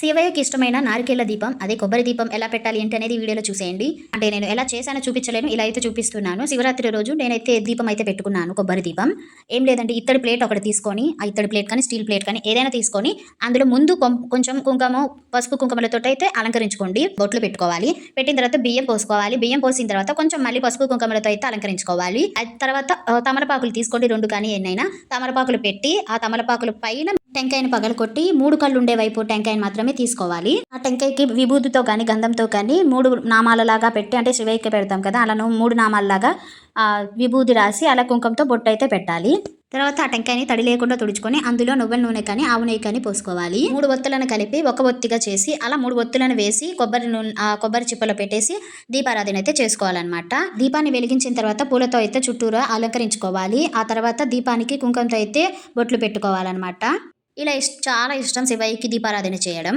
శివయ్యకి ఇష్టమైన నారికేళ్ళ దీపం అదే కొబ్బరి దీపం ఎలా పెట్టాలి ఏంటి అనేది వీడియోలో చూసేయండి. అంటే నేను ఎలా చేశానో చూపించలేను ఇలా అయితే చూపిస్తున్నాను. శివరాత్రి రోజు నేనైతే దీపం అయితే పెట్టుకున్నాను కొబ్బరి దీపం. ఏం లేదంటే ఇత్తడి ప్లేట్ ఒకటి తీసుకొని ఆ ఇత్తడి ప్లేట్ కానీ స్టీల్ ప్లేట్ కానీ ఏదైనా తీసుకొని అందులో ముందు కొం- కొంచెం కుంకుమ పసుపు కుంకుమలతో అయితే అలంకరించుకోండి బొట్లు పెట్టుకోవాలి. పెట్టిన తర్వాత బియ్యం పోసుకోవాలి. బియ్యం పోసిన తర్వాత కొంచెం మళ్ళీ పసుపు కుంకుమలతో అయితే అలంకరించుకోవాలి. తర్వాత ఆ, తమలపాకులు తీసుకోండి రెండు కానీ ఎన్నైనా. తమలపాకులు పెట్టి ఆ తమలపాకుల పైన టెంకాయను పగలకొట్టి మూడు కళ్ళు ఉండే వైపు టెంకాయను మాత్రమే తీసుకోవాలి. ఆ టెంకాయకి విభూతితో కానీ గంధంతో కానీ మూడు నామాలలాగా పెట్టి అంటే శివయ్యకి పెడతాం కదా అలా మూడు నామాలలాగా విభూతి రాసి అలా కుంకంతో బొట్టు అయితే పెట్టాలి. తర్వాత ఆ టెంకాయని తడి లేకుండా తుడుచుకొని అందులో నువ్వుల నూనె కానీ ఆవు నెయ్యి కానీ పోసుకోవాలి. మూడు ఒత్తులను కలిపి ఒక ఒత్తిగా చేసి అలా మూడు ఒత్తులను వేసి కొబ్బరి నూనె కొబ్బరి చిప్పలో పెట్టేసి దీపారాధన అయితే చేసుకోవాలన్నమాట. దీపాన్ని వెలిగించిన తర్వాత పూలతో అయితే చుట్టూరా అలంకరించుకోవాలి. ఆ తర్వాత దీపానికి కుంకంతో అయితే బొట్లు పెట్టుకోవాలన్నమాట. ఇలా ఇష్ చాలా ఇష్టం శివయ్యకి దీపారాధన చేయడం.